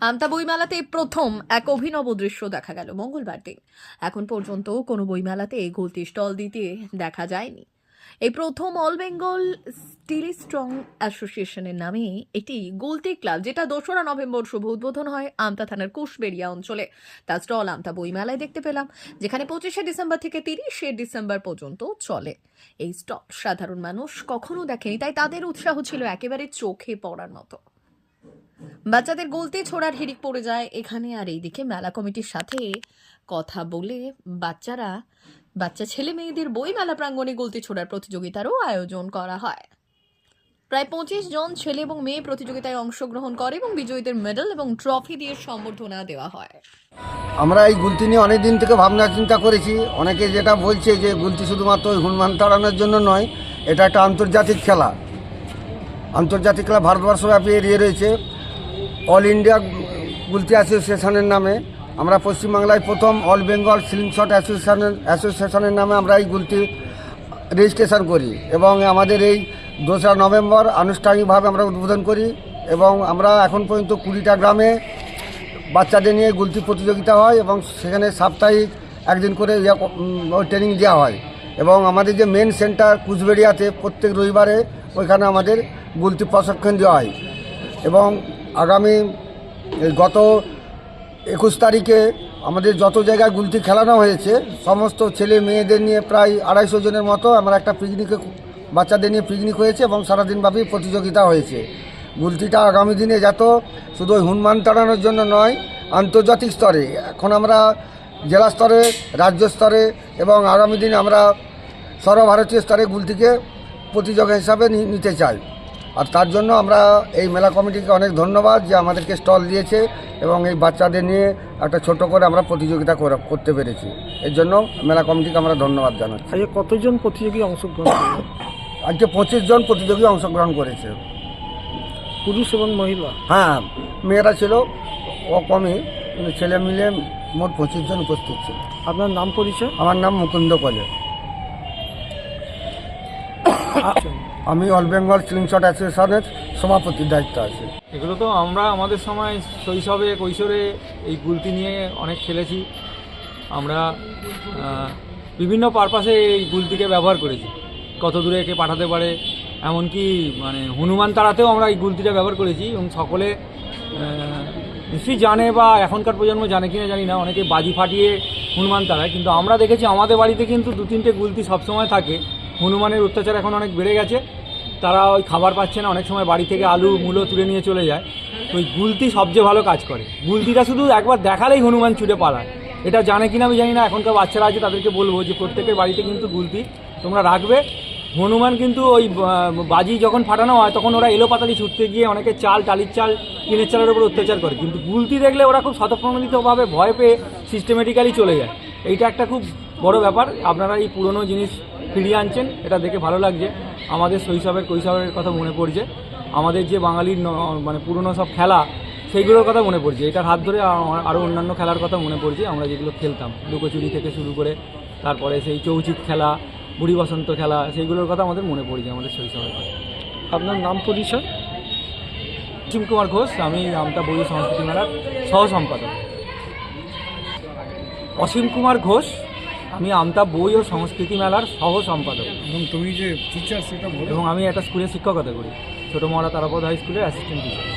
আমতা বইমেলাতে প্রথম এক অভিনব দৃশ্য দেখা গেল মঙ্গলবার দিন। এখন পর্যন্ত কোনো বইমেলাতে গলতি স্টল দিতে দেখা যায়নি। এই প্রথম অল বেঙ্গল স্টিল স্ট্রং অ্যাসোসিয়েশনের নামে একটি গলতি ক্লাব, যেটা দোসরা নভেম্বর শুভ উদ্বোধন হয় আমতা থানার কুশবেড়িয়া অঞ্চলে। তার স্টল আমতা বইমেলায় দেখতে পেলাম, যেখানে পঁচিশে ডিসেম্বর থেকে তিরিশে ডিসেম্বর পর্যন্ত চলে। এই স্টল সাধারণ মানুষ কখনো দেখেনি, তাই তাদের উৎসাহ ছিল একেবারে চোখে পড়ার মতো। বাচ্চাদের গলতি ছোড়ার হিড়িক পড়ে যায়। এখানে আর এইদিকে মেলা কমিটির সাথে কথা বলে বাচ্চারা, বাচ্চা ছেলে মেয়েদের বই মেলা প্রাঙ্গণে গলতি ছোড়ার প্রতিযোগিতারও আয়োজন করা হয়। প্রায় পঁচিশ জন ছেলে এবং মেয়ে প্রতিযোগিতায় অংশগ্রহণ করে এবং বিজয়ীদের মেডেল এবং ট্রফি দিয়ে সম্বর্ধনা দেওয়া হয়। আমরা এই গুলতি নিয়ে অনেক দিন থেকে ভাবনা চিন্তা করেছি। অনেকে যেটা বলছে যে গুলতি শুধুমাত্র হনুমান তাড়ানোর জন্য নয়, এটা একটা আন্তর্জাতিক খেলা। আন্তর্জাতিক খেলা ভারতবর্ষব্যাপী এড়িয়ে রয়েছে। অল ইন্ডিয়া গুলতি অ্যাসোসিয়েশনের নামে, আমরা পশ্চিমবাংলায় প্রথম অল বেঙ্গল স্লিং শট অ্যাসোসিয়েশনের অ্যাসোসিয়েশনের নামে আমরা এই গুলতি রেজিস্ট্রেশন করি এবং আমাদের এই দোসরা নভেম্বর আনুষ্ঠানিকভাবে আমরা উদ্বোধন করি এবং আমরা এখন পর্যন্ত কুড়িটা গ্রামে বাচ্চাদের নিয়ে গুলতি প্রতিযোগিতা হয় এবং সেখানে সাপ্তাহিক একদিন করে ইয়া ট্রেনিং দেওয়া হয় এবং আমাদের যে মেন সেন্টার কুচবেড়িয়াতে প্রত্যেক রবিবারে ওইখানে আমাদের গুলতি প্রশিক্ষণ দেওয়া হয় এবং আগামী গত একুশ তারিখে আমাদের যত জায়গায় গুলতি খেলানো হয়েছে, সমস্ত ছেলে মেয়েদের নিয়ে প্রায় আড়াইশো জনের মতো আমরা একটা পিকনিকে বাচ্চাদের নিয়ে পিকনিক হয়েছে এবং সারাদিনব্যাপী প্রতিযোগিতা হয়েছে। গুলতিটা আগামী দিনে যত শুধু হনুমান তাড়ানোর জন্য নয়, আন্তর্জাতিক স্তরে, এখন আমরা জেলা স্তরে, রাজ্য স্তরে এবং আগামী দিনে আমরা সর্বভারতীয় স্তরে গুলতিকে প্রতিযোগিতা হিসাবে নিতে চাই। আর তার জন্য আমরা এই মেলা কমিটিকে অনেক ধন্যবাদ যে আমাদেরকে স্টল দিয়েছে এবং এই বাচ্চাদের নিয়ে একটা ছোট করে আমরা প্রতিযোগিতা করা- করতে পেরেছি। এর জন্য মেলা কমিটিকে আমরা ধন্যবাদ জানাচ্ছি। আজকে কতজন প্রতিযোগী অংশগ্রহণ আজকে পঁচিশ জন প্রতিযোগী অংশগ্রহণ করেছে। পুরুষ এবং মহিলা? হ্যাঁ মেয়েরা ছিল ও কমই ছেলে মিলে মোট পঁচিশ জন উপস্থিত ছিল। আপনার নাম পরিচয়? আমার নাম মুকুন্দ কলে। আমি অল বেঙ্গল স্লিংশট অ্যাসোসিয়েশনের সভাপতির দায়িত্ব আছে। এগুলো তো আমরা আমাদের সময় শৈশবে, কৈশোরে এই গুলতি নিয়ে অনেক খেলেছি। আমরা বিভিন্ন পারপাসে এই গুলতিকে ব্যবহার করেছি। কত দূরে একে পাঠাতে পারে, এমনকি মানে হনুমান তাড়াতেও আমরা এই গুলতিটা ব্যবহার করেছি এবং সকলে নিশ্চয়ই জানে বা এখনকার প্রজন্ম জানে কিনা জানি না, অনেকে বাজি ফাটিয়ে হনুমান তাড়ায় কিন্তু আমরা দেখেছি আমাদের বাড়িতে কিন্তু দু তিনটে গুলতি সবসময় থাকে। হনুমানের অত্যাচার এখন অনেক বেড়ে গেছে। তারা ওই খাবার পাচ্ছে না, অনেক সময় বাড়ি থেকে আলু, মূলো তুলে নিয়ে চলে যায়। তো ওই গুলতি সবচেয়ে ভালো কাজ করে। গুলতিটা শুধু একবার দেখালেই হনুমান ছুটে পালায়। এটা জানে কিনা আমি জানি না, এখনকার বাচ্চারা আছে, তাদেরকে বলব যে প্রত্যেকের বাড়িতে কিন্তু গুলতি তোমরা রাখবে। হনুমান কিন্তু ওই বাজি যখন ফাটানো হয়, তখন ওরা এলো পাতালি ছুটতে গিয়ে অনেকে চাল, টালির চাল, টিনের চালের উপর অত্যাচার করে। কিন্তু গুলতি দেখলে ওরা খুব স্বতঃপ্রণোদিতভাবে ভয় পেয়ে সিস্টেমেটিক্যালি চলে যায়। এইটা একটা খুব বড় ব্যাপার। আপনারা এই পুরনো জিনিস ফিরিয়ে আনছেন এটা দেখে ভালো লাগছে। আমাদের শৈশবের কৈশবের কথা মনে পড়ছে। আমাদের যে বাঙালির মানে পুরনো সব খেলা সেইগুলোর কথা মনে পড়ছে। এটার হাত ধরে আরও অন্যান্য খেলার কথা মনে পড়ছে। আমরা যেগুলো খেলতাম লুকোচুরি থেকে শুরু করে তারপরে সেই চৌচিত খেলা বুড়ি বসন্ত খেলা সেইগুলোর কথা আমাদের মনে পড়ছে আমাদের শৈশবের কথা। আপনার নাম পরিচয়? অসীম কুমার ঘোষ আমি আমতা বই সংস্কৃতি মেলার সহ সম্পাদক অসীম কুমার ঘোষ আমি আমতা বই ও সংস্কৃতি মেলার সহ সম্পাদক। এবং তুমি যে টিচার সেটা এবং আমি একটা স্কুলে শিক্ষকতা করি। ছোটো মহারা তারাপদ হাই স্কুলের অ্যাসিস্ট্যান্ট টিচার